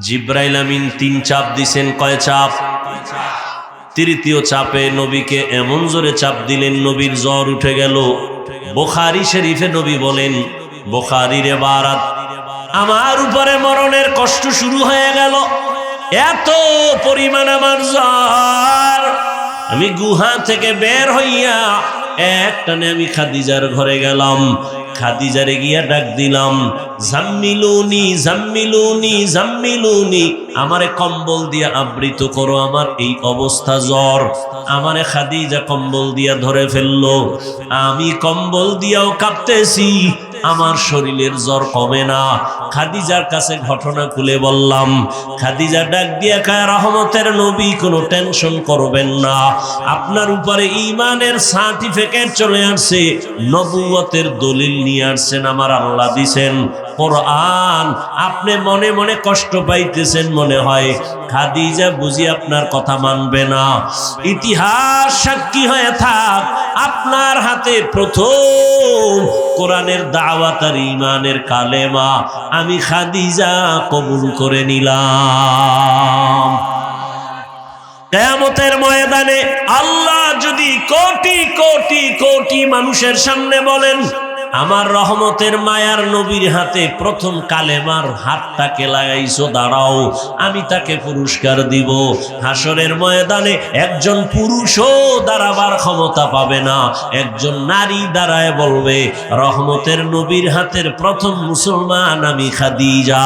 জিব্রাইল আমিন তিন চাপ দিছেন কয় চাপ? তৃতীয় চাপে নবীকে এমন জোরে চাপ দিলেন, নবীর জ্বর উঠে গেল। বোখারি শরীফে নবী বলেন, বোখারির বারাত আমার উপরে মরণের কষ্ট শুরু হয়ে গেল। এত পরিমাণ আমার জ্বর। আমি গুহা থেকে বের হইয়া একটানে আমি খাদিজার ঘরে গেলাম। খাদিজারে গিয়া ডাক দিলাম, জাম্মিলুনি জাম্মিলুনি জাম্মিলুনি, আমারে কম্বল দিয়া আবৃত করো, আমার এই অবস্থা জ্বর। আমারে খাদিজা কম্বল দিয়া ধরে ফেলল। আমি কম্বল দিয়াও কাঁপতেছি আমার শরীরের জ্বর কমে না। খাদিজার কাছে ঘটনা খুলে বললাম, খাদিজা ডাক দিয়া কায়, রহমতের নবী, কোনো টেনশন করবেন না। আপনার উপরে ইমানের সার্টিফিকেট চলে আসছে, নবুয়তের দলিল নিয়ে আসছেন, আমার আল্লাহ দিছেন। কোরআন, আপনি মনে মনে কষ্ট পাইতেছেন মনে হয়। খাদিজা বুঝি আপনার কথা মানবে না। ইতিহাস সাক্ষী হয়ে থাক, আপনার হাতে প্রথম কোরআনের দাওয়াত আর ইমানের কালেমা আমি খাদিজা কবুল করে নিলাম। কেয়ামতের ময়দানে আল্লাহ যদি কোটি কোটি কোটি মানুষের সামনে বলেন আমার রহমতের মায়ার নবীর হাতে প্রথম কালেমার হাতটাকে লাগাইছো, দাঁড়াও, আমি তাকে পুরস্কার দিব। হাসরের ময়দানে একজন পুরুষও দাঁড়াবার ক্ষমতা পাবে না। একজন নারী দাঁড়ায় বলবে, রহমতের নবীর হাতের প্রথম মুসলমান আমি খাদিজা।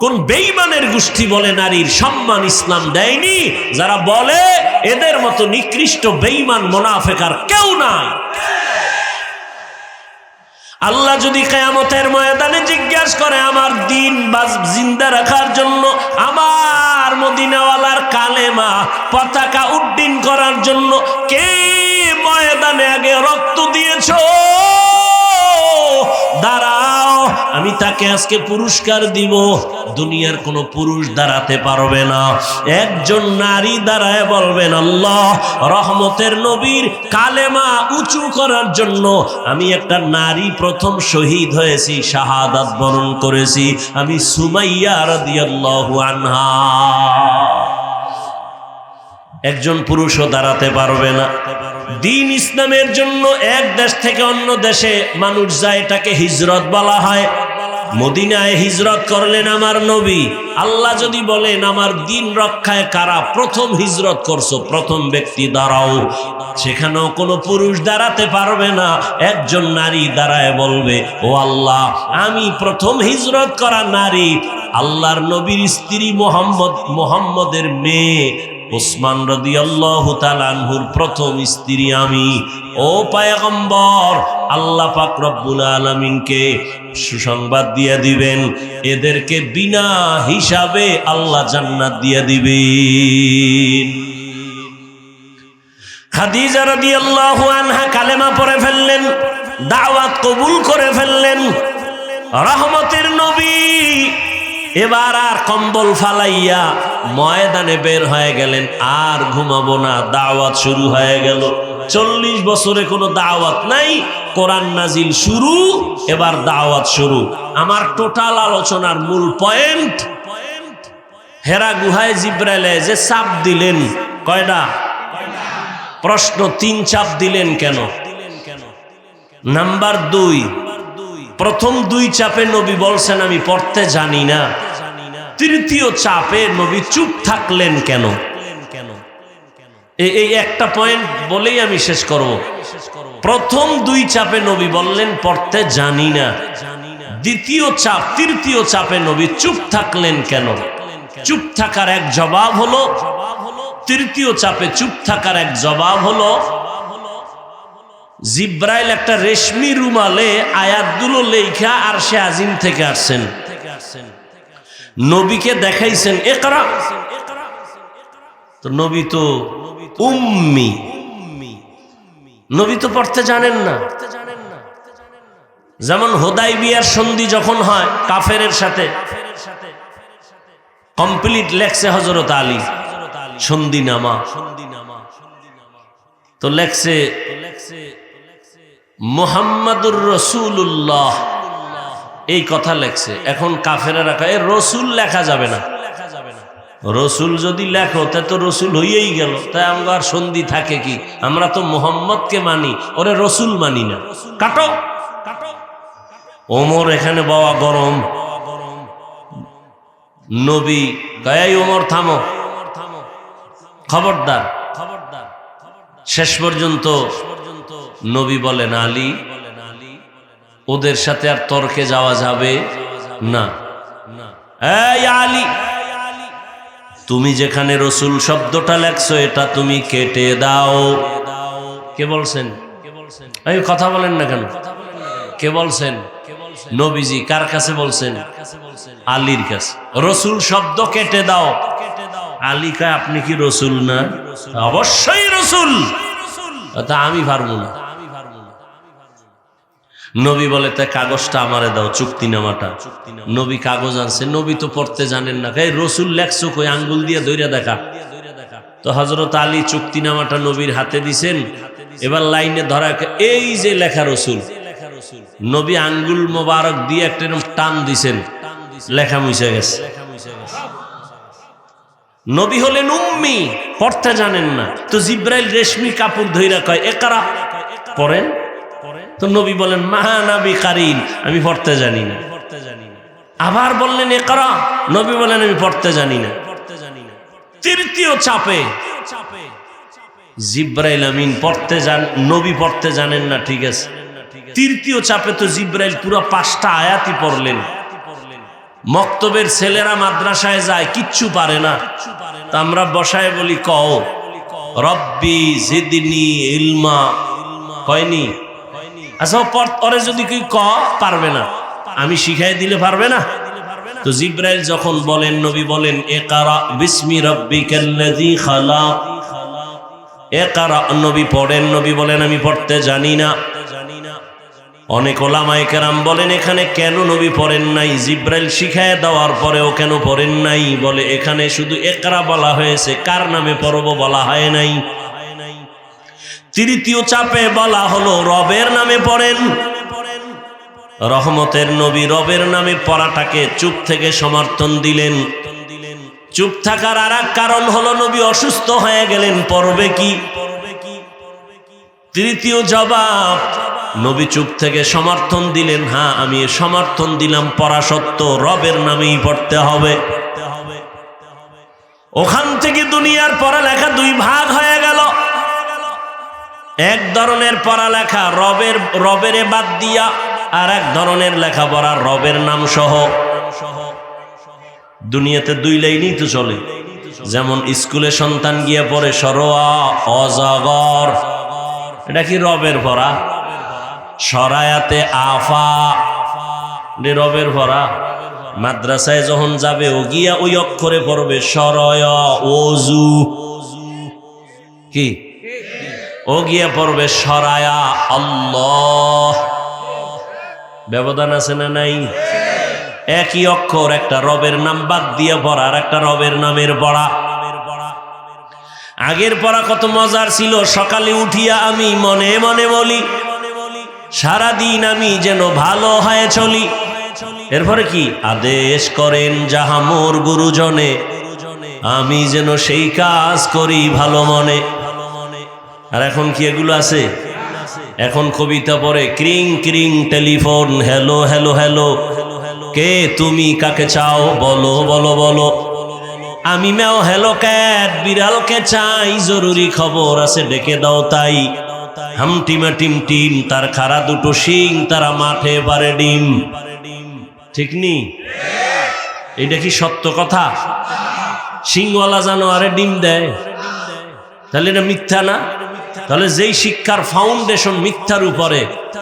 কোন বেইমানের গোষ্ঠী বলে নারীর সম্মান ইসলাম দেয়নি? যারা বলে, এদের মতো নিকৃষ্ট বেইমান মোনাফেকার কেউ নাই। আল্লাহ যদি কেয়ামতের ময়দানে জিজ্ঞাসা করে, আমার দিন বা জিন্দা রাখার জন্য আমার মদিনাওয়ালার কালেমা, পতাকা উড্ডীন করার জন্য কে ময়দানে আগে রক্ত দিয়েছ? দাঁড়াও আমি তাকে আজকে পুরস্কার দিব। দুনিয়ার কোনো পুরুষ দাঁড়াতে পারবে না। একজন নারী দাঁড়ায় বলবেন, আল্লাহ, রহমতের নবীর কালেমা উঁচু করার জন্য আমি একটা নারী প্রথম শহীদ হয়েছি, শাহাদাত বরণ করেছি। আমি সুমাইয়া রাদিয়াল্লাহু আনহা। একজন পুরুষও দাঁড়াতে পারবে না। দিন ইসলামের জন্য এক দেশ থেকে অন্য দেশে মানুষ যায়, এটাকে হিজরত বলা হয়। মদিনায় হিজরত করলেন আমার নবী। আল্লাহ যদি বলেন, আমার দিন রক্ষায় কারা প্রথম হিজরত করছ? প্রথম ব্যক্তি দাঁড়াও। সেখানেও কোনো পুরুষ দাঁড়াতে পারবে না। একজন নারী দাঁড়ায় বলবে, ও আল্লাহ, আমি প্রথম হিজরত করা নারী। আল্লাহর নবীর স্ত্রী মোহাম্মদ, মোহাম্মদের মেয়ে ওসমান রদি আল্লাহ তালানহুর প্রথম স্ত্রী আমি। ও পায়গম্বর আল্লাহ পাক রব্বুল আলমিনকে সুসংবাদ দিয়ে দিবেন। এদেরকে বিনা হিসাবে আল্লাহ জান্নাত দিয়ে দিবেন। খাদিজা রদি আল্লাহ আনহা কালেমা পড়ে ফেললেন, দাওয়াত কবুল করে ফেললেন। রহমতের নবী এবার আর কম্বল ফালাইয়া ময়দানে বের হয়ে গেলেন, আর ঘুমাবো না, দাওয়াত শুরু হয়ে গেল। চল্লিশ বছরে কোনো দাওয়াত নাই কোরআন নাজিল শুরু, এবার দাওয়াত শুরু। আমার টোটাল আলোচনার মূল পয়েন্ট, হেরা গুহায় জিব্রাইলে যে চাপ দিলেন কয়টা প্রশ্ন তিন চাপ দিলেন কেন? নাম্বার দুই, প্রথম দুই চাপে নবী বলছেন, আমি পড়তে জানি না। তৃতীয় চাপে নবী চুপ থাকলেন কেন? এই একটা পয়েন্ট বলেই আমি শেষ করব। প্রথম দুই চাপে নবী বললেন, পড়তে জানি না। দ্বিতীয় চাপ, তৃতীয় চাপে নবী চুপ থাকলেন কেন? চুপ থাকার এক জবাব হলো, তৃতীয় চাপে চুপ থাকার এক জবাব হলো, জিব্রাইল একটা রেশমি রুমালে আয়াতগুলো লেখা আর সে আজিম থেকে আসছেন। নবীকে দেখাইছেন একরা তো নবী তো উম্মি। নবী তো পড়তে জানেন না। যেমন হোদাই বিয়ার সন্ধি যখন হয় কাফেরের সাথে, কমপ্লিট লেখছে হজরত আলী। সন্ধি নামা। তো লেখছে, মোহাম্মদুর রসুল্লাহ এই কথা লেখছে। এখন কাফেরা রাখা এ রসুল লেখা যাবে না। রসুল যদি লেখো, তা তো রসুল হইয়েই গেল। তাই আমরা আর সন্ধি থাকে কি? আমরা তো মোহাম্মদকে মানি, ওরে রসুল মানি না। কাটো। ওমর এখানে বাবা গরম। নবী গায়াই ওমর, থামো। খবরদার। খবরদার শেষ পর্যন্ত নবী বলেন, আলী, ওদের সাথে আর তর্কে যাওয়া যাবে না। আলী তুমি যেখানে রসুল শব্দটা লেখছো, এটা তুমি কেটে দাও। কে বলছেন? এই কথা বলেন না কেন? কে বলছেন? নবীজি কার কাছে বলছেন? আলীর কাছে। রসুল শব্দ কেটে দাও। আলী কয়, আপনি কি রসুল না? অবশ্যই রসুল। তা আমি পারব না। নবী বলে তাই কাগজটা আমারে দাও চুক্তিনামাটা নবী কাগজ আনছে, নবী তো পড়তে জানেন না। এই রসুল লেখছো কই, আঙ্গুল দিয়ে দৈরা দেখা। তো হজরত আলী চুক্তিনামাটা নবীর হাতে দিছেন। এবার লাইনে ধরা এই যে লেখা রসুল, নবী আঙ্গুল মোবারক দিয়ে একটা টান দিছেন। লেখা মুছে গেছে। নবী হলেন উম্মি, পড়তে জানেন না। তো জিব্রাইল রেশমি কাপড় ধইরা কয় একারা পড়েন। তো নবী বলেন মাহানাবি কারিন। আমি পড়তে জানি না। আবার বললেন একরা নবী বলেন, আমি পড়তে জানি না। তৃতীয় চাপে, জিব্রাইল আমিন পড়তে জান নবী পড়তে জানেন না, ঠিক আছে। তৃতীয় চাপে তো জিব্রাইল পুরো পাঁচটা আয়াতি পড়লেন। মক্তবের ছেলেরা মাদ্রাসায় যায়, কিচ্ছু পারে না। আমরা বসায় বলি, কও, রব্বি জিদিনি ইলমা। কয়নি? আচ্ছা পর- যদি কেউ ক, পারবে না। আমি শিখাই দিলে পারবে না। তো জিব্রাইল যখন বলেন, নবী বলেন একারা বিসমি রব্বিকাল্লাযী খালাক একারা নবী পড়েন, নবী বলেন, আমি পড়তে জানি না। অনেক ওলামায়ে কেরাম বলেন, এখানে কেন নবী পড়েন নাই? জিব্রাইল শিখায় দেওয়ার পরেও কেন পড়েন নাই? বলে, এখানে শুধু একরা বলা হয়েছে। কার নামে পড়ব বলা হয় নাই? তৃতীয় চাপে বলা হলো, রবের নামে পড়েন। রহমতের নবী রবের নামে পড়াটাকে চুপ থেকে সমর্থন দিলেন। চুপ থাকার আর কারণ হলো, নবী অসুস্থ হয়ে গেলেন, পড়বে কি? তৃতীয় জবাব, নবী চুপ থেকে সমর্থন দিলেন হ্যাঁ আমি সমর্থন দিলাম, পড়া সত্য রবের নামেই পড়তে হবে। ওখান থেকে দুনিয়ার পড়ালেখা দুই ভাগ হয়ে গেল। এক ধরনের পড়ালেখা রবের, রবেরে বাদ দিয়া আর এক ধরনের লেখাপড়া রবের নাম সহ। দুনিয়াতে দুই লাইনই তো চলে। যেমন স্কুলে সন্তান গিয়ে পড়ে সরোয়া, অজগর। এটা কি রবের পড়া সরায়াতে আফা। রবের পড়া মাদ্রাসায় যখন যাবে, ও গিয়া ওই অক্ষরে পড়বে সরয় ওজু কি? ও গিয়ে পড়বে সরায়া আল্লাহ। ব্যবধান আছে না নাই? একই অক্ষর, একটা রবের নাম বাদ দিয়ে পড়া আর একটা রবের নামের পড়া। আগের পড়া কত মজার ছিল, সকালে উঠিয়া আমি মনে মনে বলি, সারাদিন আমি যেন ভালো হয়ে চলি। এরপরে কি? আদেশ করেন যাহা মোর গুরুজনে, আমি যেন সেই কাজ করি ভালো মনে। আর এখন কি এগুলো আছে? এখন কবিতা পড়ে, ক্রিং ক্রিং, টেলিফোন, হ্যালো হ্যালো হ্যালো। কে তুমি কাকে চাও? বলো বলো বলো। আমি ম্যাও হ্যালো ক্যাট, বিড়ালকে চাই, জরুরি খবর আছে, ডেকে দাও তাই। হামটিমা টিম টিম তার খারা দুটো শিং, তারা মাঠে পারে ডিম। ঠিক নি? এটা কি সত্য কথা? সিংওয়ালা জানোয়ারে ডিম দেয়। তাহলে এটা মিথ্যা না? তাহলে যেই শিক্ষার ফাউন্ডেশন মিথ্যার উপরে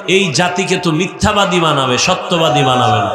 এই জাতিকে তো মিথ্যাবাদী বানাবে সত্যবাদী বানাবে না।